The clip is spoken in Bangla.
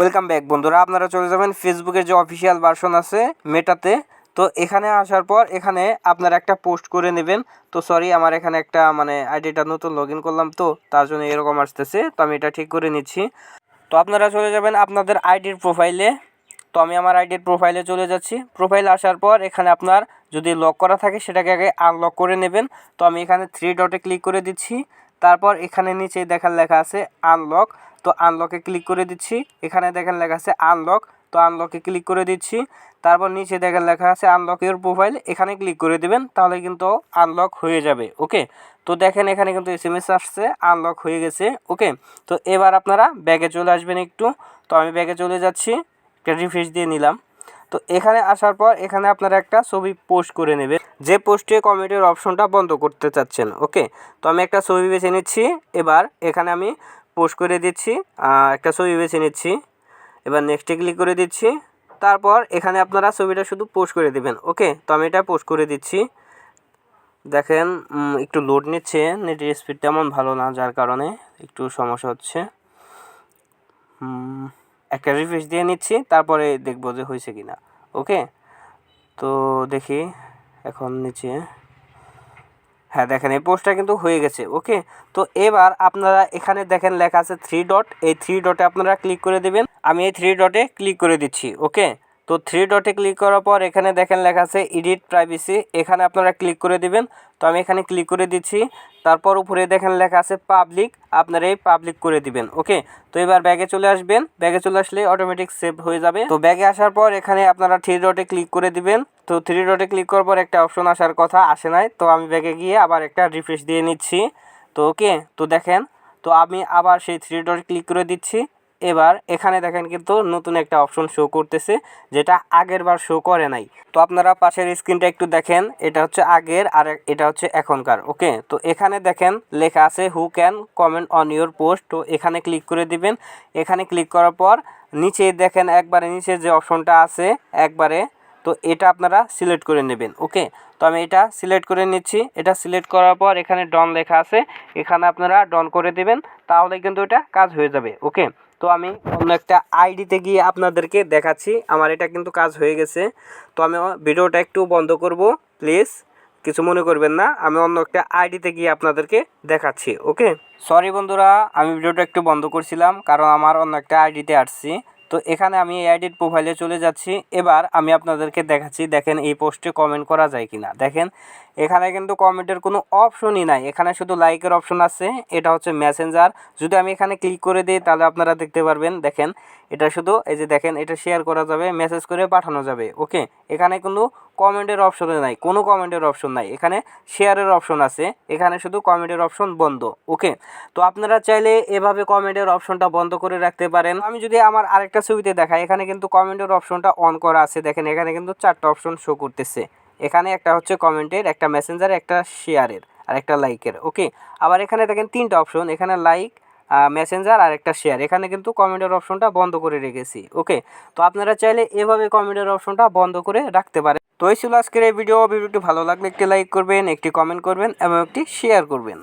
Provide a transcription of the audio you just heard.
ওয়েলকাম ব্যাক বন্ধুরা। আপনারা চলে যাবেন ফেসবুকের যে অফিসিয়াল ভার্সন আছে মেটাতে তো এখানে আসার পর এখানে আপনারা একটা পোস্ট করে নেবেন। তো সরি আমার এখানে একটা মানে আইডিটা নতুন লগ করলাম তো, তার জন্য এরকম আসতেছে। তো আমি এটা ঠিক করে নিচ্ছি। তো আপনারা চলে যাবেন আপনাদের আইডির প্রোফাইলে তো আমি আমার আইডির প্রোফাইলে চলে যাচ্ছি। প্রোফাইলে আসার পর এখানে আপনার যদি লক করা থাকে, সেটাকে আগে আনলক করে নেবেন। তো আমি এখানে থ্রি ডটে ক্লিক করে দিচ্ছি। তারপর এখানে নিচে দেখার লেখা আছে আনলক তো আনলকে ক্লিক করে দিচ্ছি। এখানে দেখেন লেখা আছে আনলক তো আনলকে ক্লিক করে দিচ্ছি। তারপর নিচে দেখেন লেখা আছে আনলক ইউর প্রোফাইল এখানে ক্লিক করে দিবেন, তাহলে কিন্তু আনলক হয়ে যাবে ওকে তো দেখেন এখানে কিন্তু এস এম এস আসছে আনলক হয়ে গেছে ওকে তো এবার আপনারা ব্যাগে চলে আসবেন একটু। তো আমি ব্যাগে চলে যাচ্ছি, একটা রিফ্রেশ দিয়ে নিলাম। তো এখানে আসার পর এখানে আপনারা একটা ছবি পোস্ট করে নেবেন। যে পোস্টে কমেন্টের অপশনটা বন্ধ করতে চাচ্ছেন ওকে তো আমি একটা ছবি বেছে নিচ্ছি, এবার এখানে আমি পোস্ট করে দিচ্ছি একটা ছবি বেছে নিচ্ছি, এবার নেক্সটে ক্লিক করে দিচ্ছি, তারপর এখানে আপনারা ছবিটা শুধু পোস্ট করে দিবেন ওকে তো আমি এটা পোস্ট করে দিচ্ছি। দেখেন একটু লোড নিচ্ছে নেটের স্পিড তেমন ভালো না, যার কারণে একটু সমস্যা হচ্ছে। একটা রিফ্রেশ দিয়ে নিচ্ছি, তারপরে দেখব যে হয়েছে কি না ওকে? তো দেখি, এখন নিচে। হ্যাঁ দেখেন, এই পোস্টটা কিন্তু হয়ে গেছে, ওকে? তো এবার আপনারা এখানে দেখেন লেখা আছে থ্রি ডট এই থ্রি ডটে আপনারা ক্লিক করে দেবেন। আমি এই থ্রি ডটে ক্লিক করে দিচ্ছি, ওকে? তো থ্রি ডটে ক্লিক করার পর এখানে দেখেন লেখা আছে এডিট প্রাইভেসি এখানে আপনারা ক্লিক করে দিবেন। তো আমি এখানে ক্লিক করে দিচ্ছি। তারপর উপরে দেখেন লেখা আছে পাবলিক আপনারা এই পাবলিক করে দিবেন ওকে তো এবার ব্যাগে চলে আসবেন। ব্যাগে চলে আসলে অটোমেটিক সেভ হয়ে যাবে। তো ব্যাগে আসার পর এখানে আপনারা থ্রি ডটে ক্লিক করে দিবেন। তো থ্রি ডটে ক্লিক করার পর একটা অপশন আসার কথা আসে নাই। তো আমি ব্যাগে গিয়ে আবার একটা রিফ্রেশ দিয়ে নিচ্ছি। তো ওকে তো দেখেন, তো আমি আবার সেই থ্রি ডটে ক্লিক করে দিচ্ছি। এবার এখানে দেখেন কিন্তু নতুন একটা অপশন শো করতেছে, যেটা আগের বার শো করে নাই। তো আপনারা পাশের স্ক্রিনটা একটু দেখেন, এটা হচ্ছে আগের আর এটা হচ্ছে এখনকার, ওকে? তো এখানে দেখেন লেখা আছে who can comment on your post তো এখানে ক্লিক করে দিবেন। এখানে ক্লিক করার পর নিচে দেখেন একবারে নিচে যে অপশনটা আছে, একবারে, তো এটা আপনারা সিলেক্ট করে নেবেন, ওকে? তো আমি এটা সিলেক্ট করে নিচ্ছি। এটা সিলেক্ট করার পর এখানে ডন লেখা আছে, এখানে আপনারা ডন করে দেবেন, তাহলে কিন্তু এটা কাজ হয়ে যাবে, ওকে? তো আমি অন্য একটা আইডিতে গিয়ে আপনাদেরকে দেখাচ্ছি। আমার এটা কিন্তু কাজ হয়ে গেছে। তো আমি ভিডিওটা একটু বন্ধ করব, প্লিজ। কিছু মনে করবেন না, আমি অন্য একটা আইডিতে গিয়ে আপনাদেরকে দেখাচ্ছি, ওকে? সরি বন্ধুরা, আমি ভিডিওটা একটু বন্ধ করছিলাম, কারণ আমার অন্য একটা আইডিতে আসছি। তো এখানে আমি এই আইডির প্রোফাইলে চলে যাচ্ছি। এবার আমি আপনাদেরকে দেখাচ্ছি, দেখেন এই পোস্টে কমেন্ট করা যায় কিনা। দেখেন, এখানে কিন্তু কমেন্টের কোনো অপশনই নাই। এখানে শুধু লাইকের অপশন আছে, এটা হচ্ছে মেসেঞ্জার যদি আমি এখানে ক্লিক করে দিই, তাহলে আপনারা দেখতে পারবেন, দেখেন, এটা শুধু, এই যে দেখেন, এটা শেয়ার করা যাবে মেসেজ করে পাঠানো যাবে ওকে এখানে কিন্তু কমেন্টের অপশনে নাই, কোনো কমেন্টের অপশন নাই। এখানে শেয়ারের অপশন আছে, এখানে শুধু কমেন্টের অপশন বন্ধ, ওকে? তো আপনারা চাইলে এভাবে কমেন্টের অপশনটা বন্ধ করে রাখতে পারেন। আমি যদি আমার আরেকটা ছবিতে দেখাই, এখানে কিন্তু কমেন্টের অপশনটা অন করা আছে। দেখেন, এখানে কিন্তু চারটা অপশন শো করতেছে। এখানে একটা হচ্ছে কমেন্টের, একটা মেসেঞ্জার একটা শেয়ারের, আর একটা লাইকের ওকে? আবার এখানে দেখেন তিনটা অপশন, এখানে লাইক মেসেঞ্জার আর একটা শেয়ার এখানে কিন্তু কমেন্টের অপশনটা বন্ধ করে রেখেছি, ওকে? তো আপনারা চাইলে এভাবে কমেন্টের অপশনটা বন্ধ করে রাখতে পারেন। তো এই ছিল আজকের এই ভিডিও। ভিডিওটি ভালো লাগলে একটি লাইক করবেন, একটি কমেন্ট করবেন এবং একটি শেয়ার করবেন।